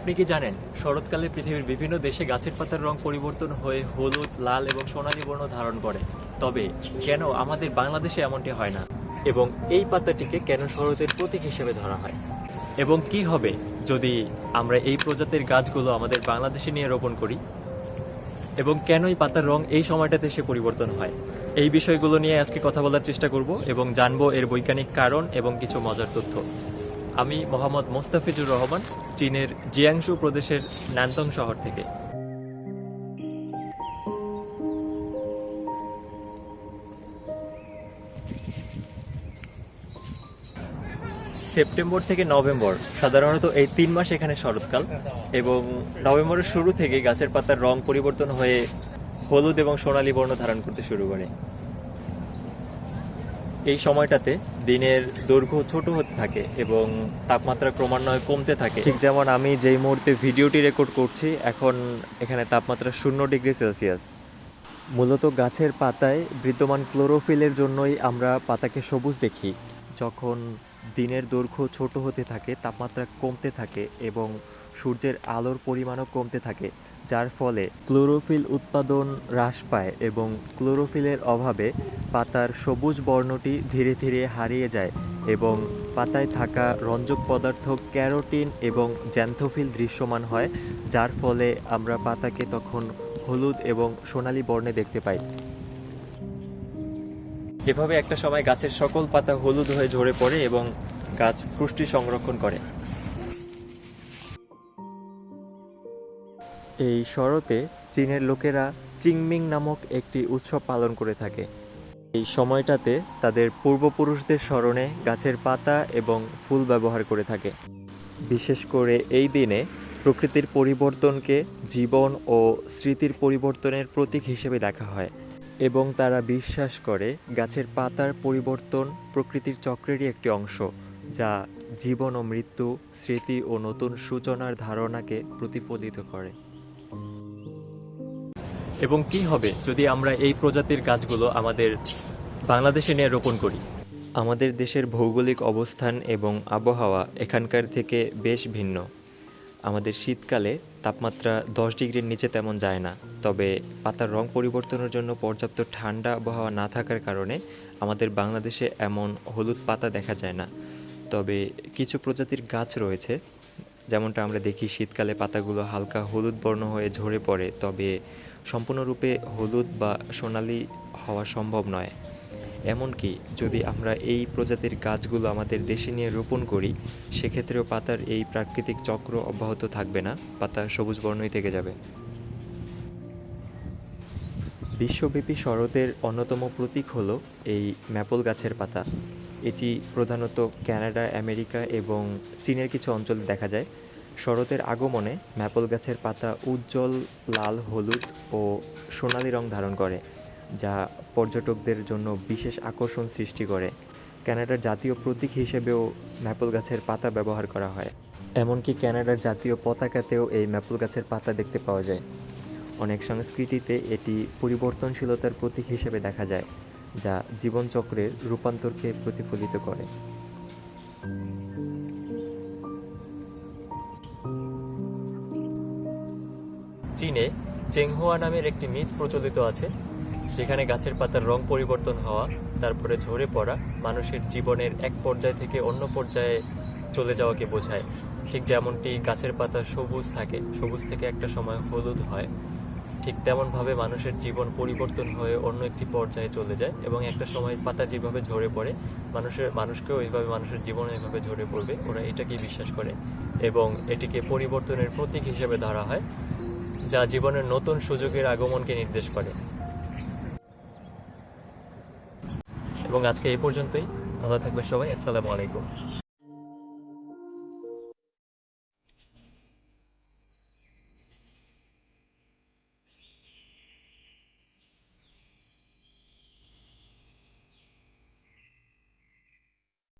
আপনি কি জানেন, শরৎকালে পৃথিবীর বিভিন্ন দেশে গাছের পাতার রং পরিবর্তন হয়ে হলুদ, লাল এবং সোনালী বর্ণ ধারণ করে। তবে কেন আমাদের বাংলাদেশে এমনটি হয় না? এবং এই পাতাটিকে কেন শরতের প্রতীক হিসেবে ধরা হয়? এবং কি হবে যদি আমরা এই প্রজাতির গাছগুলো আমাদের বাংলাদেশে নিয়ে রোপণ করি? এবং কেন এই পাতার রং এই সময়টাতে এসে পরিবর্তন হয়? এই বিষয়গুলো নিয়ে আজকে কথা বলার চেষ্টা করব এবং জানব এর বৈজ্ঞানিক কারণ এবং কিছু মজার তথ্য। আমি মোহাম্মদ মোস্তাফিজুর রহমান, চীনের জিয়াংশু প্রদেশের নান্তং শহর থেকে। সেপ্টেম্বর থেকে নভেম্বর, সাধারণত এই তিন মাস এখানে শরৎকাল, এবং নভেম্বরের শুরু থেকে গাছের পাতার রং পরিবর্তন হয়ে হলুদ এবং সোনালী বর্ণ ধারণ করতে শুরু করে। এই সময়টাতে দিনের দৈর্ঘ্য ছোট হতে থাকে এবং তাপমাত্রা ক্রমান্বয়ে কমতে থাকে। ঠিক যেমন আমি যেই মুহূর্তে ভিডিওটি রেকর্ড করছি, এখন এখানে তাপমাত্রা শূন্য ডিগ্রি সেলসিয়াস। মূলত গাছের পাতায় বিদ্যমান ক্লোরোফিলের জন্যই আমরা পাতাকে সবুজ দেখি। যখন দিনের দৈর্ঘ্য ছোট হতে থাকে, তাপমাত্রা কমতে থাকে এবং সূর্যের আলোর পরিমাণও কমতে থাকে, যার ফলে ক্লোরোফিল উৎপাদন হ্রাস পায় এবং ক্লোরোফিলের অভাবে পাতার সবুজ বর্ণটি ধীরে ধীরে হারিয়ে যায় এবং পাতায় থাকা রঞ্জক পদার্থ ক্যারোটিন এবং জ্যান্থোফিল দৃশ্যমান হয়, যার ফলে আমরা পাতাকে তখন হলুদ এবং সোনালী বর্ণে দেখতে পাই। এভাবে একটা সময় গাছের সকল পাতা হলুদ হয়ে ঝরে পড়ে এবং গাছ পুষ্টি সংরক্ষণ করে। এই শরতে চীনের লোকেরা চিংমিং নামক একটি উৎসব পালন করে থাকে। এই সময়টাতে তাদের পূর্বপুরুষদের স্মরণে গাছের পাতা এবং ফুল ব্যবহার করে থাকে। বিশেষ করে এই দিনে প্রকৃতির পরিবর্তনকে জীবন ও স্মৃতির পরিবর্তনের প্রতীক হিসেবে দেখা হয় এবং তারা বিশ্বাস করে গাছের পাতার পরিবর্তন প্রকৃতির চক্রেরই একটি অংশ, যা জীবন ও মৃত্যু, স্মৃতি ও নতুন সূচনার ধারণাকে প্রতিফলিত করে। এবং কি হবে যদি আমরা এই প্রজাতির গাছগুলো আমাদের বাংলাদেশে নিয়ে রোপণ করি? আমাদের দেশের ভৌগোলিক অবস্থান এবং আবহাওয়া এখানকার থেকে বেশ ভিন্ন। আমাদের শীতকালে তাপমাত্রা দশ ডিগ্রির নিচে তেমন যায় না, তবে পাতার রং পরিবর্তনের জন্য পর্যাপ্ত ঠান্ডা আবহাওয়া না থাকার কারণে আমাদের বাংলাদেশে এমন হলুদ পাতা দেখা যায় না। তবে কিছু প্রজাতির গাছ রয়েছে যেমনটা আমরা দেখি শীতকালে পাতাগুলো হালকা হলুদ বর্ণ হয়ে ঝরে পড়ে, তবে সম্পূর্ণরূপে হলুদ বা সোনালি হওয়া সম্ভব নয়। এমনকি যদি আমরা এই প্রজাতির গাছগুলো আমাদের দেশে নিয়ে রোপণ করি, সেক্ষেত্রেও পাতার এই প্রাকৃতিক চক্র অব্যাহত থাকবে না, পাতা সবুজ বর্ণই থেকে যাবে। বিশ্বব্যাপী শরতের অন্যতম প্রতীক হলো এই ম্যাপল গাছের পাতা। এটি প্রধানত কানাডা আমেরিকা এবং চীনের কিছু অঞ্চলে দেখা যায়। শরতের আগমনে ম্যাপল গাছের পাতা উজ্জ্বল, লাল, হলুদ ও সোনালি রং ধারণ করে, যা পর্যটকদের জন্য বিশেষ আকর্ষণ সৃষ্টি করে। কানাডার জাতীয় প্রতীক হিসেবেও ম্যাপল গাছের পাতা ব্যবহার করা হয়। এমনকি কানাডার জাতীয় পতাকাতেও এই ম্যাপল গাছের পাতা দেখতে পাওয়া যায়। অনেক সংস্কৃতিতে এটি পরিবর্তনশীলতার প্রতীক হিসেবে দেখা যায়। যা জীবনচক্রের রূপান্তরকে প্রতিফলিত করে। চীনে চেংহুয়া নামের একটি মিথ প্রচলিত আছে, যেখানে গাছের পাতার রং পরিবর্তন হওয়া, তারপরে ঝরে পড়া মানুষের জীবনের এক পর্যায় থেকে অন্য পর্যায়ে চলে যাওয়াকে বোঝায়। ঠিক যেমনটি গাছের পাতা সবুজ থাকে, সবুজ থেকে একটা সময় হলুদ হয়। ঠিক তেমনভাবে মানুষের জীবন পরিবর্তন হয়ে অন্য একটি পর্যায়ে চলে যায় এবং একটা সময় পাতা যেভাবে ঝরে পড়ে, মানুষের, মানুষকেও এইভাবে, মানুষের জীবন এইভাবে ঝরে পড়বে। ওরা এটাকেই বিশ্বাস করে এবং এটিকে পরিবর্তনের প্রতীক হিসেবে ধরা হয়, যা জীবনের নতুন সুযোগের আগমনকে নির্দেশ করে। এবং আজকে এই পর্যন্তই। ভালো থাকবে সবাই। আসসালামু আলাইকুম।